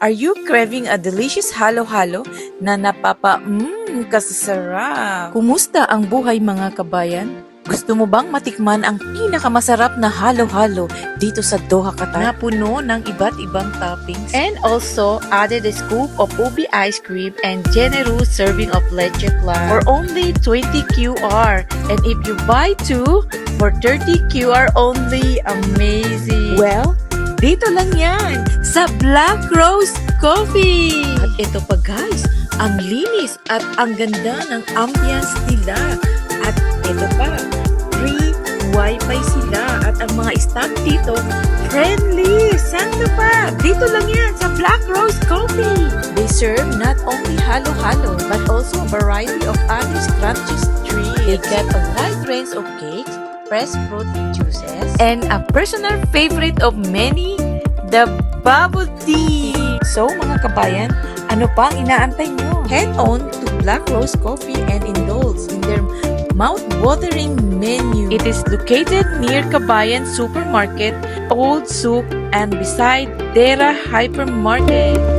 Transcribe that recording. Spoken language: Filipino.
Are you craving a delicious halo-halo na napapa mmm kasasarap? Kumusta ang buhay mga kabayan? Gusto mo bang matikman ang pinakamasarap na halo-halo dito sa Doha, Qatar? Na puno ng iba't ibang toppings. And also added a scoop of ubi ice cream and generous serving of leche flan. For only 20 QR. And if you buy two, for 30 QR only. Amazing. Well, dito lang yan, sa Black Rose Coffee! At ito pa guys, ang linis at ang ganda ng ambience nila. At ito pa, free wifi sila. At ang mga staff dito, friendly! Saan pa? Dito lang yan, sa Black Rose Coffee! They serve not only halo-halo, but also a variety of other scrumptious treats. They get a wide range of cakes, fresh fruit juices, and a personal favorite of many, the bubble tea. So mga kabayan, ano pa ang inaantay nyo? Head on to Black Rose Coffee and indulge in their mouth-watering menu. It is located near Kabayan Supermarket, Old Souk, and beside Dera Hypermarket.